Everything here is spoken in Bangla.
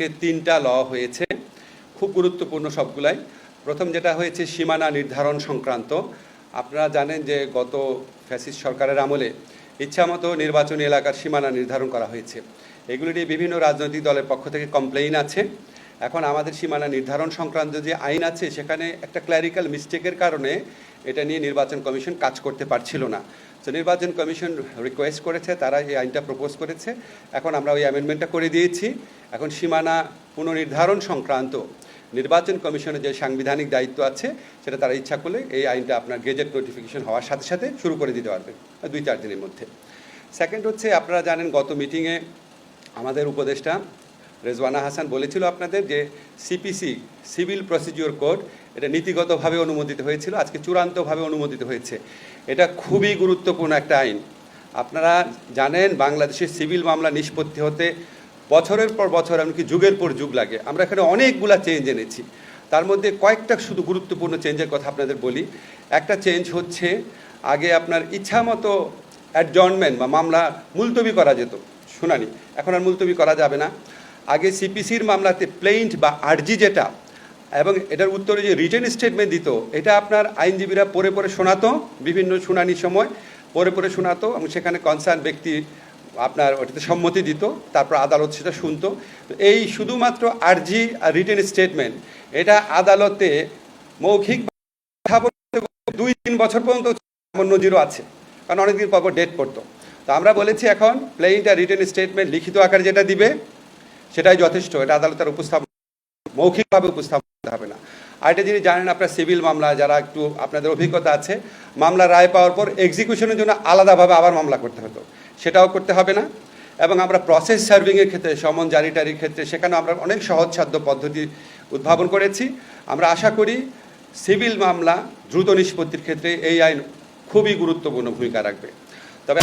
আজকে তিনটা ল হয়েছে, খুব গুরুত্বপূর্ণ সবগুলাই। প্রথম যেটা হয়েছে, সীমানা নির্ধারণ সংক্রান্ত। আপনারা জানেন যে গত ফ্যাসিস সরকারের আমলে ইচ্ছামতো নির্বাচনী এলাকার সীমানা নির্ধারণ করা হয়েছে। এগুলি নিয়ে বিভিন্ন রাজনৈতিক দলের পক্ষ থেকে কমপ্লেইন আছে। এখন আমাদের সীমানা নির্ধারণ সংক্রান্ত যে আইন আছে, সেখানে একটা ক্ল্যারিক্যাল মিস্টেকের কারণে এটা নিয়ে নির্বাচন কমিশন কাজ করতে পারছিল না। তো নির্বাচন কমিশন রিকোয়েস্ট করেছে, তারা এই আইনটা প্রপোজ করেছে। এখন আমরা ওই অ্যামেন্ডমেন্টটা করে দিয়েছি। এখন সীমানা পুনর্নির্ধারণ সংক্রান্ত নির্বাচন কমিশনের যে সাংবিধানিক দায়িত্ব আছে, সেটা তারা ইচ্ছা করলে এই আইনটা আপনার গেজেট নোটিফিকেশন হওয়ার সাথে সাথে শুরু করে দিতে পারবেন দুই চার দিনের মধ্যে। সেকেন্ড হচ্ছে, আপনারা জানেন গত মিটিংয়ে আমাদের উপদেষ্টা রেজওয়ানা হাসান বলেছিল আপনাদের যে সিপিসি সিভিল প্রসিডিওর কোড এটা নীতিগতভাবে অনুমোদিত হয়েছিল, আজকে চূড়ান্তভাবে অনুমোদিত হয়েছে। এটা খুবই গুরুত্বপূর্ণ একটা আইন। আপনারা জানেন বাংলাদেশের সিভিল মামলা নিষ্পত্তি হতে বছরের পর বছর, এমনকি যুগের পর যুগ লাগে। আমরা এখানে অনেকগুলা চেঞ্জ এনেছি। তার মধ্যে কয়েকটা শুধু গুরুত্বপূর্ণ চেঞ্জের কথা আপনাদের বলি। একটা চেঞ্জ হচ্ছে, আগে আপনার ইচ্ছা মতো অ্যাডজনমেন্ট বা মামলা মুলতবি করা যেত, শুনানি। এখন আর মুলতবি করা যাবে না। আগে সিপিসির মামলাতে প্লেইন্ট বা আরজি যেটা, এবং এটার উত্তরে যে রিটেন স্টেটমেন্ট দিত, এটা আপনার আইনজীবীরা পরে পরে শোনাতো, বিভিন্ন শুনানির সময় পরে পরে শোনাতো, এবং সেখানে কনসার্ন ব্যক্তি আপনার ওটাতে সম্মতি দিত, তারপর আদালত সেটা শুনতো। তো এই শুধুমাত্র আরজি আর রিটেন স্টেটমেন্ট এটা আদালতে মৌখিক দুই তিন বছর পর্যন্ত নজিরও আছে, কারণ অনেকদিন পর ডেট পড়তো। তো আমরা বলেছি এখন প্লেইন্ট আর রিটেন স্টেটমেন্ট লিখিত আকারে যেটা দিবে সেটাই যথেষ্ট, এটা আদালতের উপস্থাপন, মৌখিকভাবে উপস্থাপন করতে হবে না। আরেকটা জিনিস জানেন আপনার, সিভিল মামলা, যারা একটু আপনাদের অভিজ্ঞতা আছে, মামলা রায় পাওয়ার পর এক্সিকিউশনের জন্য আলাদাভাবে আবার মামলা করতে হতো। সেটাও করতে হবে না। এবং আমরা প্রসেস সার্ভিংয়ের ক্ষেত্রে, সমন জারি টারির ক্ষেত্রে সেখানে আমরা অনেক সহজসাধ্য পদ্ধতি উদ্ভাবন করেছি। আমরা আশা করি সিভিল মামলা দ্রুত নিষ্পত্তির ক্ষেত্রে এই আইন খুবই গুরুত্বপূর্ণ ভূমিকা রাখবে। তবে